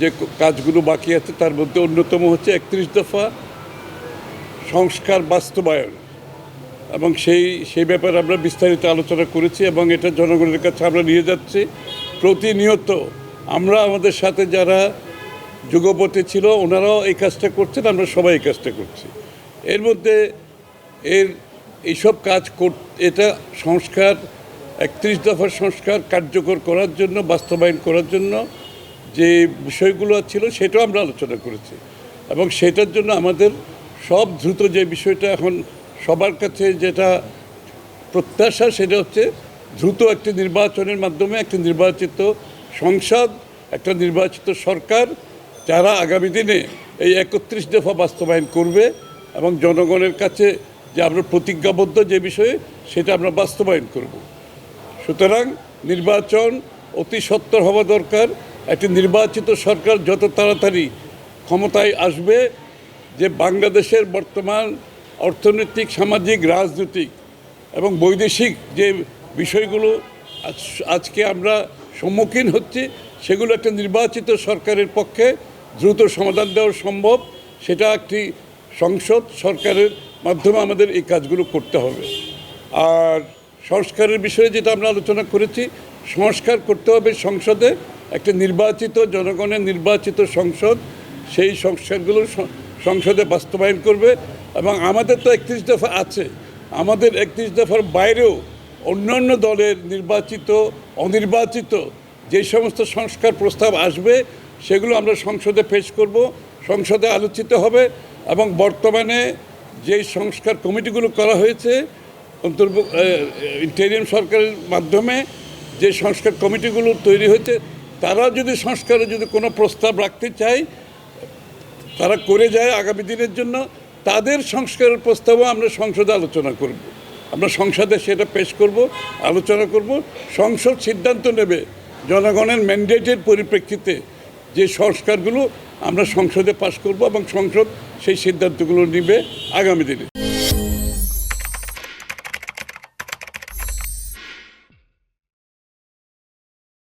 যে কাজগুলো বাকি আছে, তার মধ্যে অন্যতম হচ্ছে একত্রিশ দফা সংস্কার বাস্তবায়ন। এবং সেই সেই ব্যাপারে আমরা বিস্তারিত আলোচনা করেছি এবং এটা জনগণের কাছে আমরা নিয়ে যাচ্ছি। প্রতিনিয়ত আমরা আমাদের সাথে যারা যুগপতি ছিল, ওনারাও এই কাজটা করছেন, আমরা সবাই এই কাজটা করছি। এর মধ্যে এর এইসব কাজ এটা সংস্কার, একত্রিশ দফার সংস্কার কার্যকর করার জন্য, বাস্তবায়ন করার জন্য যে বিষয়গুলো ছিল সেটাও আমরা আলোচনা করেছি। এবং সেটার জন্য আমাদের সব দ্রুত যে বিষয়টা এখন সবার কাছে যেটা প্রত্যাশা সেটা হচ্ছে দ্রুত একটি নির্বাচনের মাধ্যমে একটি নির্বাচিত সংসদ, একটা নির্বাচিত সরকার যারা আগামী দিনে এই একত্রিশ দফা বাস্তবায়ন করবে এবং জনগণের কাছে যে আমরা প্রতিজ্ঞাবদ্ধ যে বিষয়ে সেটা আমরা বাস্তবায়ন করব। সুতরাং নির্বাচন অতি সত্তর হওয়া দরকার। একটি নির্বাচিত সরকার যত তাড়াতাড়ি ক্ষমতায় আসবে, যে বাংলাদেশের বর্তমান অর্থনৈতিক, সামাজিক, রাজনৈতিক এবং বৈদেশিক যে বিষয়গুলো আজকে আমরা সম্মুখীন হচ্ছি, সেগুলো একটা নির্বাচিত সরকারের পক্ষে দ্রুত সমাধান দেওয়া সম্ভব। সেটা একটি সংসদ সরকারের মাধ্যমে আমাদের এই কাজগুলো করতে হবে। আর সংস্কারের বিষয়ে যেটা আমরা আলোচনা করেছি, সংস্কার করতে হবে সংসদে। একটা নির্বাচিত জনগণের নির্বাচিত সংসদ, সেই সংস্কারগুলো স- সংসদে বাস্তবায়ন করবে এবং আমাদের তো একত্রিশ দফা আছে। আমাদের একত্রিশ দফার বাইরেও অন্যান্য দলের নির্বাচিত, অনির্বাচিত যে সমস্ত সংস্কার প্রস্তাব আসবে, সেগুলো আমরা সংসদে পেশ করব, সংসদে আলোচিত হবে এবং বর্তমানে যে সংস্কার কমিটিগুলো করা হয়েছে অন্তর্ভুক্ত ইন্টেরিয়াম সরকারের মাধ্যমে যে সংস্কার কমিটিগুলো তৈরি হয়েছে তারা যদি সংস্কারে যদি কোনো প্রস্তাব রাখতে চায়, তারা করে যায় আগামী দিনের জন্য, তাদের সংস্কারের প্রস্তাবও আমরা সংসদে আলোচনা করব। আমরা সংসদে সেটা পেশ করব, আলোচনা করব। সংসদ সিদ্ধান্ত নেবে জনগণের ম্যান্ডেটের পরিপ্রেক্ষিতে যে সংস্কারগুলো আমরা সংসদে পাশ করব এবং সংসদ সেই সিদ্ধান্তগুলো নিবে আগামী দিনে।